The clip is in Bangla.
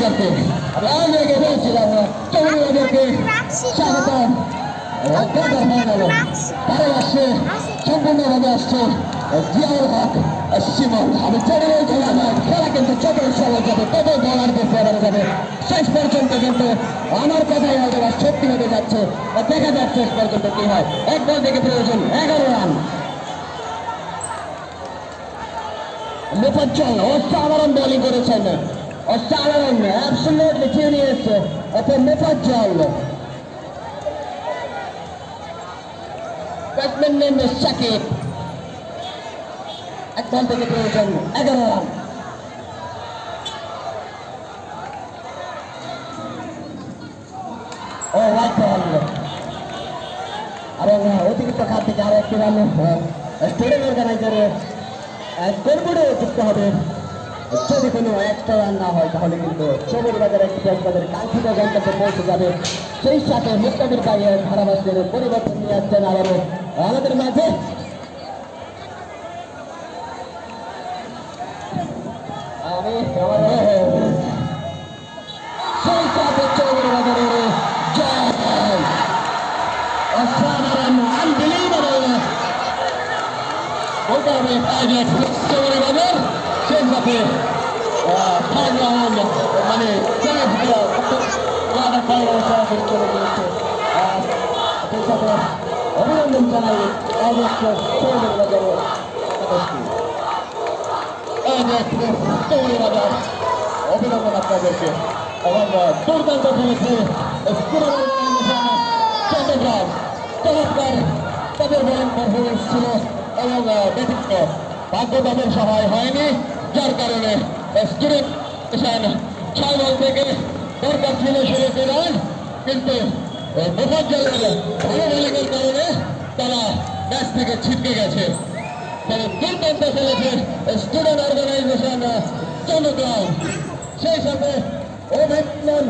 বাজারকে আমি আগে বলছিলাম চৌধুরী বাজারকে স্বাগতম। কোয়ার্টার ফাইনালে তারা আসছে সম্পূর্ণভাবে আসছে জিয়াউল হক সীমন। আমি চৌধুরী খেলা নয় খেলা কিন্তু চতুর সবাই যাবে তবে বলারদের ফেরানো যাবে। শেষ পর্যন্ত কিন্তু আমার কথাই হয়তো বা সত্যি হতে যাচ্ছে দেখা যাক শেষ পর্যন্ত কি হয়। এক বল থেকে প্রয়োজন এগারো রান। মুফাজ্জল অসাধারণ বোলিং করেছেন। অসাধারণ অ্যাবসলিউটলি জিনিয়াস অত মুফাজ্জল ব্যাটসম্যান নেম সাকিব এক বল থেকে প্রয়োজন এগারো রান ও হোয়াইট বল এবং অতিরিক্ত খাত থেকে আরও একটি রান স্টেডিয়াম অর্গানাইজারে গড়বড়ে যুক্ত হবে যদি কোনো একটা রান না হয়, তাহলে কিন্তু চৌধুরী বাজার এক্সপ্রেস বাজার কাঙ্ক্ষিত গন্তব্যে পৌঁছে যাবে। সেই সাথে মুক্তাদির বাইরে ধারাভাষ্যের পরিবর্তন নিয়ে আসছেন আবারও আমাদের মাঝে। আমি সেই সাথে রাউন্ড মানে সেমি কোয়ার্টার ফাইনাল সরাসরি চলে গিয়েছে অভিনন্দন জানাই, অবশ্য চৌধুরী বাজারের সদস্যকে। এই যে চৌধুরী বাজার, অভিনন্দন আপনাদেরকে। এবং দুর্দান্ত খেলেছে চট্টগ্রাম। চমৎকার তাদের বোলিং পারফরমেন্স ছিল এবং ব্যতিক্র ভাগ্য তাদের সহায় হয়নি। যার কারণে স্টুডেন্ট ছয় বল থেকে দরকার ছিল ষোলোটি রান কিন্তু মুফাজ্জলের বোলিংয়ের কারণে তারা ম্যাচ থেকে ছিটকে গেছে। তবে দুর্দান্ত খেলেছে স্টুডেন্ট অর্গানাইজেশন চট্টগ্রাম সেই সাথে অভিনন্দন